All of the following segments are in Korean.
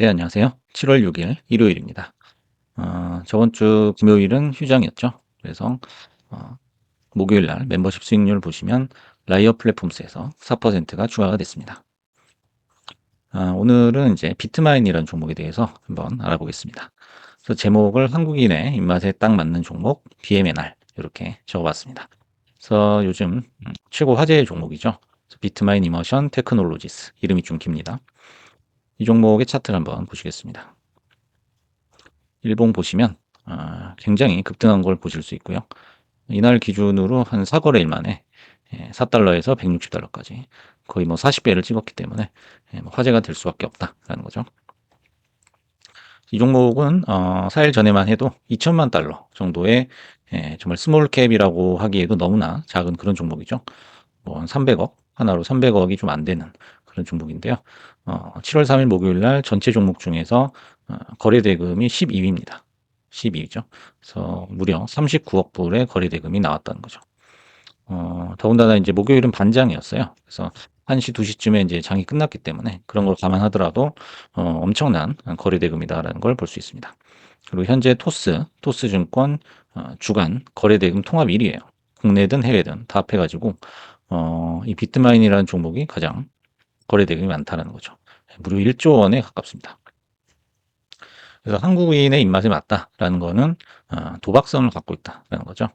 네, 안녕하세요. 7월 6일 일요일입니다. 어, 저번 주 금요일은 휴장이었죠. 그래서 어, 목요일 날 멤버십 수익률 보시면 라이어 플랫폼스에서 4%가 추가가 됐습니다. 아, 오늘은 이제 비트마인이라는 종목에 대해서 한번 알아보겠습니다. 그래서 제목을 한국인의 입맛에 딱 맞는 종목 BMNR 이렇게 적어봤습니다. 그래서 요즘 음, 최고 화제의 종목이죠. 비트마인 이머션 테크놀로지스 이름이 좀 깁니다. 이 종목의 차트를 한번 보시겠습니다. 일봉 보시면 어, 굉장히 급등한 걸 보실 수 있고요. 이날 기준으로 한 4거래일 만에 4달러에서 160달러까지 거의 뭐 40배를 찍었기 때문에 예, 뭐 화제가 될 수밖에 없다라는 거죠. 이 종목은 어, 4일 전에만 해도 2천만 달러 정도의 예, 정말 스몰 캡이라고 하기에도 너무나 작은 그런 종목이죠. 뭐 300억 하나로 300억이 좀 안 되는 그런 종목인데요. 어, 7월 3일 목요일 날 전체 종목 중에서 어, 거래 대금이 12위입니다. 12위죠. 그래서 무려 39억 불의 거래 대금이 나왔다는 거죠. 어, 더군다나 이제 목요일은 반장이었어요. 그래서 1시, 2시쯤에 이제 장이 끝났기 때문에 그런 걸 감안하더라도 어, 엄청난 거래 대금이다라는 걸 볼 수 있습니다. 그리고 현재 토스, 토스 증권 어, 주간 거래 대금 통합 1위예요. 국내든 해외든 다 합해가지고 어, 이 비트마인이라는 종목이 가장 거래 대금이 많다는 거죠. 무려 1조 원에 가깝습니다. 그래서 한국인의 입맛에 맞다라는 거는 어, 도박성을 갖고 있다라는 거죠.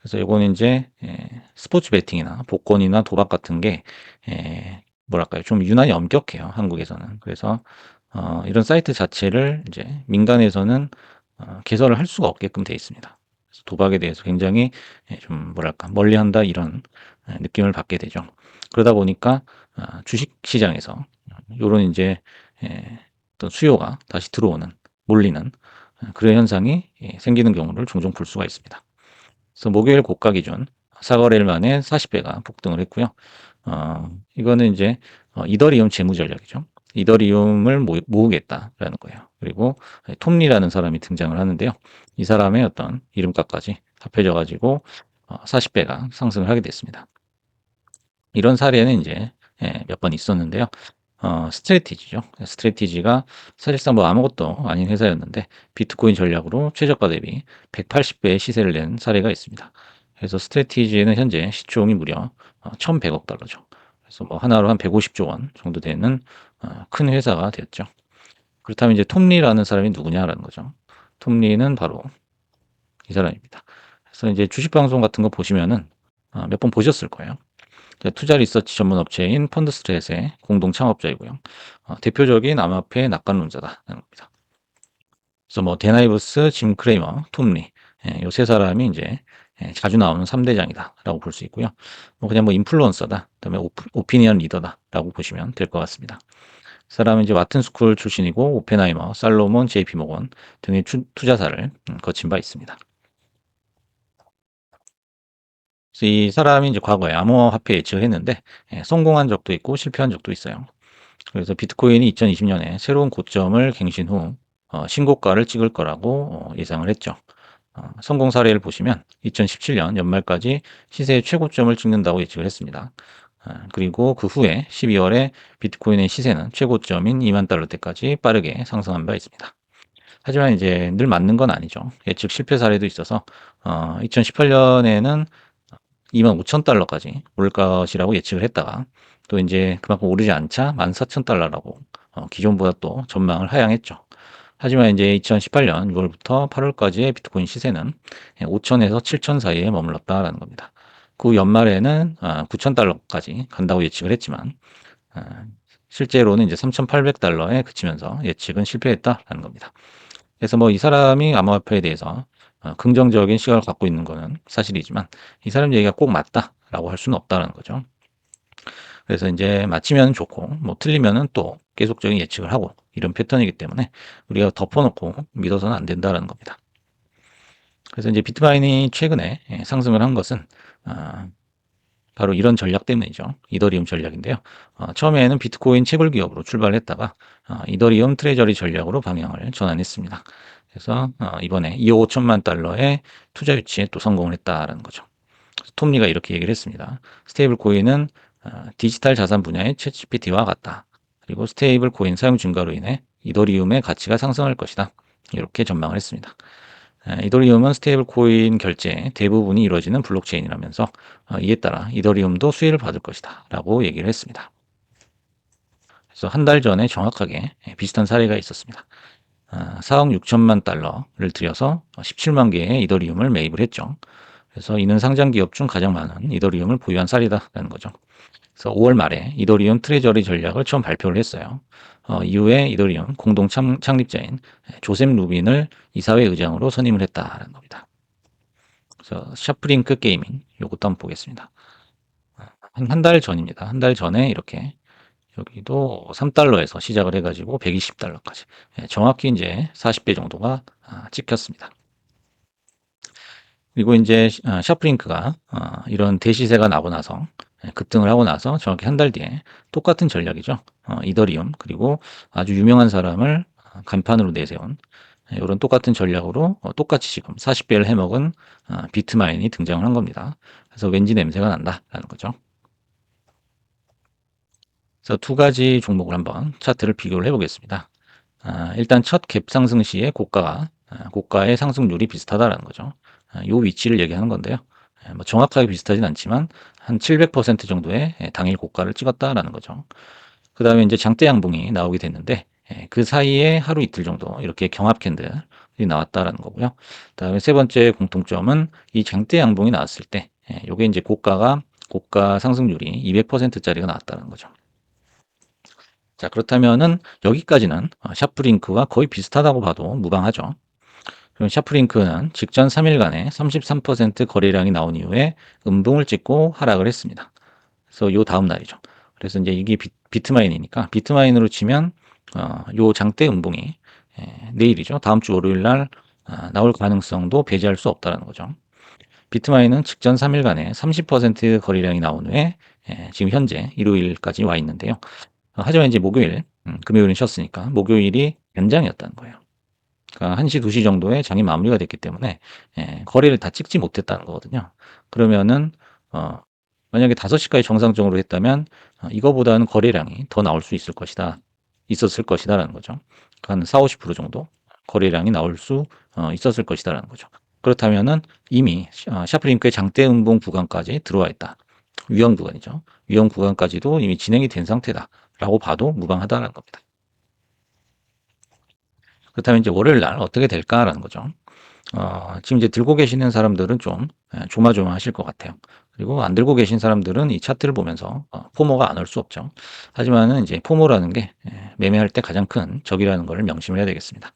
그래서 이거는 이제 예, 스포츠 베팅이나 복권이나 도박 같은 게 예, 뭐랄까요 좀 유난히 엄격해요 한국에서는. 그래서 어, 이런 사이트 자체를 이제 민간에서는 어, 개설을 할 수가 없게끔 되어 있습니다. 도박에 대해서 굉장히 예, 좀 뭐랄까 멀리한다 이런 느낌을 받게 되죠. 그러다 보니까 주식 시장에서 이런 이제 어떤 수요가 다시 들어오는 몰리는 그런 현상이 생기는 경우를 종종 볼 수가 있습니다. 그래서 목요일 고가 기준 4거래일 만에 40배가 폭등을 했고요. 어, 이거는 이제 어, 이더리움 재무 전략이죠. 이더리움을 모, 모으겠다라는 거예요. 그리고 톰리라는 사람이 등장을 하는데요. 이 사람의 어떤 이름값까지 합해져 가지고 어, 40배가 상승을 하게 됐습니다. 이런 사례는 이제 예, 몇 번 있었는데요. 어, 스트레티지죠. 스트레티지가 사실상 뭐 아무것도 아닌 회사였는데 비트코인 전략으로 최저가 대비 180배의 시세를 낸 사례가 있습니다. 그래서 스트레티지는 현재 시총이 무려 1,100억 어, 달러죠. 그래서 뭐 하나로 한 150조 원 정도 되는 어, 큰 회사가 되었죠. 그렇다면 이제 톰리라는 사람이 누구냐라는 거죠. 톰리는 바로 이 사람입니다. 그래서 이제 주식 방송 같은 거 보시면은 어, 몇번 보셨을 거예요. 투자 리서치 전문 업체인 펀드스트레스의 공동 창업자이고요. 어, 대표적인 암호화폐 낙관론자다는 겁니다. 그래서 뭐 데나이브스, 짐 크레이머, 톰리 예, 요세 사람이 이제 예, 자주 나오는 3대장이다라고 볼 수 있고요. 뭐 그냥 뭐 인플루언서다, 그다음에 오피, 니언 리더다라고 보시면 될 것 같습니다. 그 사람은 이제 와튼 스쿨 출신이고 오펜하이머, 살로몬, JP 모건 등의 투자사를 음, 거친 바 있습니다. 이 사람이 이제 과거에 암호화폐 예측을 했는데 예, 성공한 적도 있고 실패한 적도 있어요. 그래서 비트코인이 2020년에 새로운 고점을 갱신 후 어, 신고가를 찍을 거라고 어, 예상을 했죠. 어, 성공 사례를 보시면 2017년 연말까지 시세의 최고점을 찍는다고 예측을 했습니다. 어, 그리고 그 후에 12월에 비트코인의 시세는 최고점인 2만 달러대까지 빠르게 상승한 바 있습니다. 하지만 이제 늘 맞는 건 아니죠. 예측 실패 사례도 있어서 2018년에는 2만 5천 달러까지 오를 것이라고 예측을 했다가 또 이제 그만큼 오르지 않자 1만 4천 달러라고 어, 기존보다 또 전망을 하향했죠. 하지만 이제 2018년 6월부터 8월까지의 비트코인 시세는 5천에서 7천 사이에 머물렀다라는 겁니다. 그 연말에는 9천 어, 달러까지 간다고 예측을 했지만 어, 실제로는 이제 3,800달러에 그치면서 예측은 실패했다라는 겁니다. 그래서 뭐 이 사람이 암호화폐에 대해서 어, 긍정적인 시각을 갖고 있는 것은 사실이지만 이 사람 얘기가 꼭 맞다라고 할 수는 없다는 거죠. 그래서 이제 맞히면 좋고 뭐 틀리면은 또 계속적인 예측을 하고 이런 패턴이기 때문에 우리가 덮어놓고 믿어서는 안 된다는 겁니다. 그래서 이제 비트마인이 최근에 예, 상승을 한 것은 아, 바로 이런 전략 때문이죠. 이더리움 전략인데요. 어, 처음에는 비트코인 채굴 기업으로 출발했다가 어, 이더리움 트레저리 전략으로 방향을 전환했습니다. 그래서 어, 이번에 2억 5천만 달러의 투자 유치에 또 성공을 했다라는 거죠. 톰리가 이렇게 얘기를 했습니다. 스테이블 코인은 어, 디지털 자산 분야의 챗GPT와 같다. 그리고 스테이블 코인 사용 증가로 인해 이더리움의 가치가 상승할 것이다. 이렇게 전망을 했습니다. 이더리움은 스테이블 코인 결제 대부분이 이루어지는 블록체인이라면서 어, 이에 따라 이더리움도 수혜를 받을 것이다 라고 얘기를 했습니다. 그래서 한 달 전에 정확하게 비슷한 사례가 있었습니다. 4억 아, 6천만 달러를 들여서 17만 개의 이더리움을 매입을 했죠. 그래서 이는 상장 기업 중 가장 많은 이더리움을 보유한 쌀이다라는 거죠. 그래서 5월 말에 이더리움 트레저리 전략을 처음 발표를 했어요. 어, 이후에 이더리움 공동 참, 창립자인 조셉 루빈을 이사회 의장으로 선임을 했다는 겁니다. 그래서 샤프링크 게이밍 요것도 한번 보겠습니다. 한 한 달 전입니다. 한 달 전에 이렇게 여기도 3달러에서 시작을 해가지고 120달러까지 예, 정확히 이제 40배 정도가 아, 찍혔습니다. 그리고 이제 아, 샤프링크가 아, 이런 대시세가 나고 나서 예, 급등을 하고 나서 정확히 한 달 뒤에 똑같은 전략이죠. 어, 이더리움 그리고 아주 유명한 사람을 간판으로 내세운 이런 예, 똑같은 전략으로 어, 똑같이 지금 40배를 해먹은 비트마인이 등장을 한 겁니다. 그래서 왠지 냄새가 난다라는 거죠. 그래서 두 가지 종목을 한번 차트를 비교를 해보겠습니다. 일단 첫 갭 상승 시에 고가가 고가의 상승률이 비슷하다라는 거죠. 이 위치를 얘기하는 건데요. 예, 뭐 정확하게 비슷하진 않지만 한 700% 정도의 예, 당일 고가를 찍었다라는 거죠. 그 다음에 이제 장대 양봉이 나오게 됐는데 예, 그 사이에 하루 이틀 정도 이렇게 경합 캔들이 나왔다라는 거고요. 그 다음에 세 번째 공통점은 이 장대 양봉이 나왔을 때 이게 이제 고가가 고가 상승률이 200%짜리가 나왔다는 거죠. 자 그렇다면은 여기까지는 어, 샤프링크와 거의 비슷하다고 봐도 무방하죠. 그럼 샤프링크는 직전 3일간에 33% 거래량이 나온 이후에 음봉을 찍고 하락을 했습니다. 그래서 요 다음 날이죠. 그래서 이제 이게 비, 트마인이니까 비트마인으로 치면 어, 요 장대 음봉이 예, 내일이죠. 다음 주 월요일 날 어, 나올 가능성도 배제할 수 없다는 거죠. 비트마인은 직전 3일간에 30% 거래량이 나온 후에 예, 지금 현재 일요일까지 와 있는데요. 어, 하지만 이제 목요일, 음, 금요일은 쉬었으니까 목요일이 연장이었다는 거예요. 그러니까 1시, 2시 정도에 장이 마무리가 됐기 때문에 예, 거리를 다 찍지 못했다는 거거든요. 그러면은 어, 만약에 5시까지 정상적으로 했다면 어, 이거보다는 거래량이 더 나올 수 있을 것이다. 있었을 것이다라는 거죠. 그러니까 한 4, 50% 정도 거래량이 나올 수 어, 있었을 것이다라는 거죠. 그렇다면은 이미 어, 샤프링크의 장대 음봉 구간까지 들어와 있다. 위험 구간이죠. 위험 구간까지도 이미 진행이 된 상태다 라고 봐도 무방하다는 겁니다. 그렇다면 이제 월요일 날 어떻게 될까라는 거죠. 어, 지금 이제 들고 계시는 사람들은 좀 예, 조마조마하실 것 같아요. 그리고 안 들고 계신 사람들은 이 차트를 보면서 어, 포모가 안 올 수 없죠. 하지만은 이제 포모라는 게 예, 매매할 때 가장 큰 적이라는 것을 명심을 해야 되겠습니다.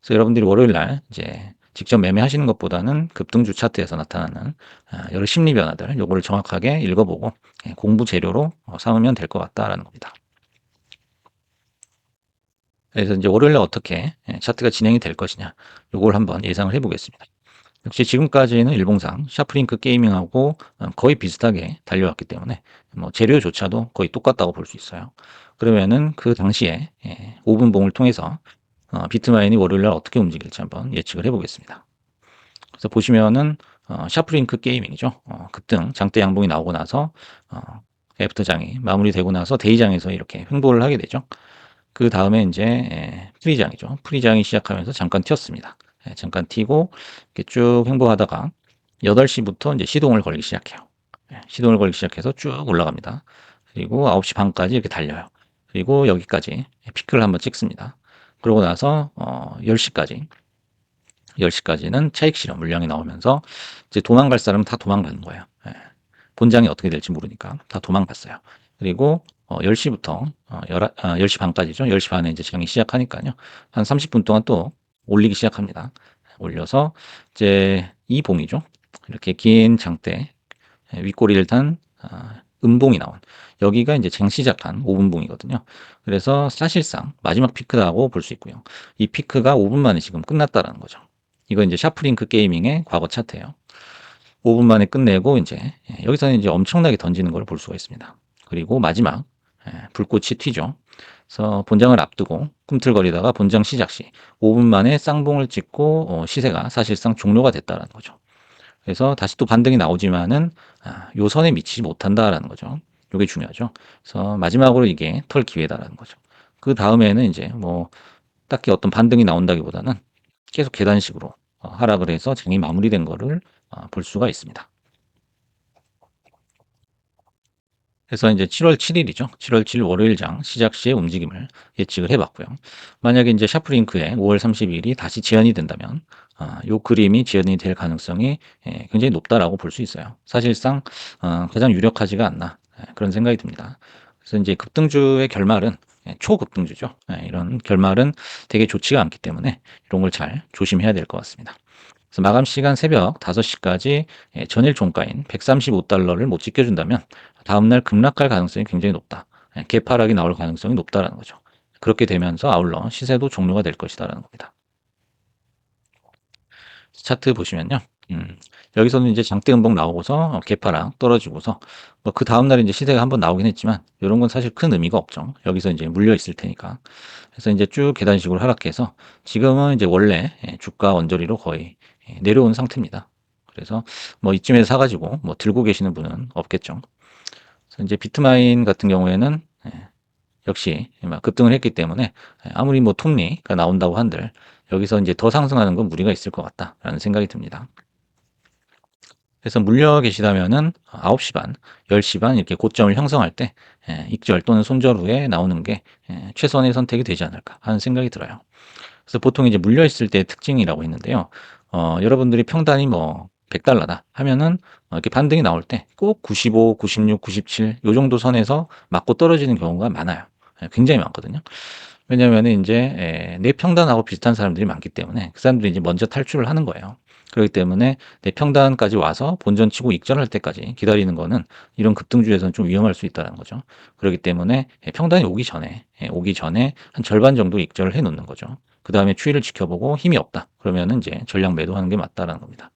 그래서 여러분들이 월요일 날 이제 직접 매매하시는 것보다는 급등주 차트에서 나타나는 아, 여러 심리 변화들 요거를 정확하게 읽어보고 예, 공부 재료로 어, 삼으면 될 것 같다라는 겁니다. 그래서 이제 월요일에 어떻게 예, 차트가 진행이 될 것이냐 요걸 한번 예상을 해보겠습니다. 역시 지금까지는 일봉상 샤프링크 게이밍하고 어, 거의 비슷하게 달려왔기 때문에 뭐 재료조차도 거의 똑같다고 볼 수 있어요. 그러면은 그 당시에 5분 예, 봉을 통해서 어, 비트마인이 월요일날 어떻게 움직일지 한번 예측을 해보겠습니다. 그래서 보시면은 샤프링크 게이밍이죠. 어, 급등 장대 양봉이 나오고 나서 애프터장이 마무리되고 나서 데이장에서 이렇게 횡보를 하게 되죠. 그 다음에 이제 예, 프리장이죠. 프리장이 시작하면서 잠깐 튀었습니다. 예, 잠깐 튀고 이렇게 쭉 횡보하다가 8시부터 이제 시동을 걸기 시작해요. 예, 시동을 걸기 시작해서 쭉 올라갑니다. 그리고 9시 반까지 이렇게 달려요. 그리고 여기까지 피크를 한번 찍습니다. 그러고 나서 어 10시까지 10시까지는 차익 실현 물량이 나오면서 이제 도망갈 사람은 다 도망가는 거예요. 본장이 어떻게 될지 모르니까 다 도망갔어요. 그리고 어, 10시부터 어, 11, 아, 10시 반까지죠. 10시 반에 이제 장이 시작하니까요. 한 30분 동안 또 올리기 시작합니다. 올려서 이제 이 봉이죠. 이렇게 긴 장대 예, 윗꼬리를 단 아, 음봉이 나온 여기가 이제 장 시작한 5분봉이거든요. 그래서 사실상 마지막 피크라고 볼 수 있고요. 이 피크가 5분 만에 지금 끝났다라는 거죠. 이거 이제 샤프링크 게이밍의 과거 차트예요. 5분 만에 끝내고 이제 예, 여기서는 이제 엄청나게 던지는 걸 볼 수가 있습니다. 그리고 마지막 예, 불꽃이 튀죠. 그래서 본장을 앞두고 꿈틀거리다가 본장 시작 시 5분 만에 쌍봉을 찍고 어, 시세가 사실상 종료가 됐다는 거죠. 그래서 다시 또 반등이 나오지만은 아, 요 선에 미치지 못한다라는 거죠. 요게 중요하죠. 그래서 마지막으로 이게 털 기회다라는 거죠. 그 다음에는 이제 뭐 딱히 어떤 반등이 나온다기보다는 계속 계단식으로 어, 하락을 해서 장이 마무리된 거를 어, 볼 수가 있습니다. 그래서 이제 7월 7일이죠. 7월 7일 월요일장 시작 시의 움직임을 예측을 해봤고요. 만약에 이제 샤프링크에 5월 30일이 다시 지연이 된다면 아, 요 그림이 지연이 될 가능성이 예, 굉장히 높다라고 볼 수 있어요. 사실상 어, 가장 유력하지가 않나 예, 그런 생각이 듭니다. 그래서 이제 급등주의 결말은 예, 초급등주죠. 예, 이런 결말은 되게 좋지가 않기 때문에 이런 걸 잘 조심해야 될 것 같습니다. 그래서 마감 시간 새벽 5시까지 예, 전일 종가인 135달러를 못 지켜준다면 다음날 급락할 가능성이 굉장히 높다. 예, 개파락이 나올 가능성이 높다라는 거죠. 그렇게 되면서 아울러 시세도 종료가 될 것이다라는 겁니다. 차트 보시면요. 음, 여기서는 이제 장대 음봉 나오고서 개파락 떨어지고서 뭐 그 다음 날 이제 시세가 한번 나오긴 했지만 이런 건 사실 큰 의미가 없죠. 여기서 이제 물려 있을 테니까. 그래서 이제 쭉 계단식으로 하락해서 지금은 이제 원래 예, 주가 원저리로 거의 예, 내려온 상태입니다. 그래서 뭐 이쯤에서 사가지고 뭐 들고 계시는 분은 없겠죠. 그래서 이제 비트마인 같은 경우에는 예, 역시 급등을 했기 때문에 아무리 뭐 톱니가 나온다고 한들 여기서 이제 더 상승하는 건 무리가 있을 것 같다라는 생각이 듭니다. 그래서 물려 계시다면은 9시 반, 10시 반 이렇게 고점을 형성할 때 예, 익절 또는 손절 후에 나오는 게 예, 최선의 선택이 되지 않을까 하는 생각이 들어요. 그래서 보통 이제 물려 있을 때 특징이라고 했는데요. 어, 여러분들이 평단이 뭐 100달러다 하면은 어, 이렇게 반등이 나올 때 꼭 95, 96, 97 요 정도 선에서 맞고 떨어지는 경우가 많아요. 예, 굉장히 많거든요. 왜냐면은 이제 내 평단하고 비슷한 사람들이 많기 때문에 그 사람들이 이제 먼저 탈출을 하는 거예요. 그렇기 때문에 내 평단까지 와서 본전 치고 익절할 때까지 기다리는 거는 이런 급등주에서는 좀 위험할 수 있다는 거죠. 그렇기 때문에 평단이 오기 전에 오기 전에 한 절반 정도 익절을 해 놓는 거죠. 그 다음에 추이를 지켜보고 힘이 없다. 그러면은 이제 전량 매도하는 게 맞다라는 겁니다.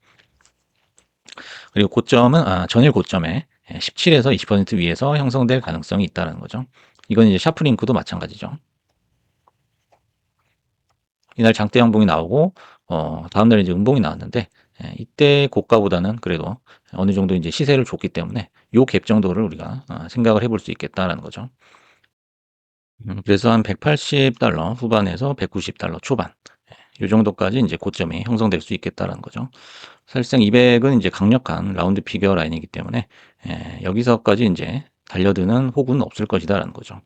그리고 고점은 아, 전일 고점에 17에서 20% 위에서 형성될 가능성이 있다는 거죠. 이건 이제 샤프링크도 마찬가지죠. 이날 장대 양봉이 나오고 어, 다음날 이제 음봉이 나왔는데 예, 이때 고가보다는 그래도 어느 정도 이제 시세를 줬기 때문에 요 갭 정도를 우리가 어, 생각을 해볼 수 있겠다라는 거죠. 음, 그래서 한 180달러 후반에서 190달러 초반 예, 요 정도까지 이제 고점이 형성될 수 있겠다라는 거죠. 사실상 200은 이제 강력한 라운드 피겨 라인이기 때문에 예, 여기서까지 이제 달려드는 혹은 없을 것이다라는 거죠.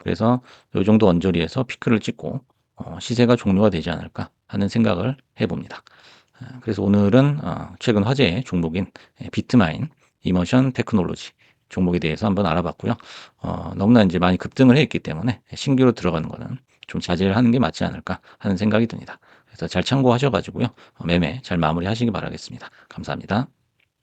그래서 요 정도 언저리에서 피크를 찍고 어, 시세가 종료가 되지 않을까 하는 생각을 해봅니다. 어, 그래서 오늘은 어, 최근 화제의 종목인 예, 비트마인 이머션 테크놀로지 종목에 대해서 한번 알아봤고요. 어, 너무나 이제 많이 급등을 했기 때문에 신규로 들어가는 거는 좀 자제를 하는 게 맞지 않을까 하는 생각이 듭니다. 그래서 잘 참고하셔가지고요. 매매 잘 마무리하시기 바라겠습니다. 감사합니다.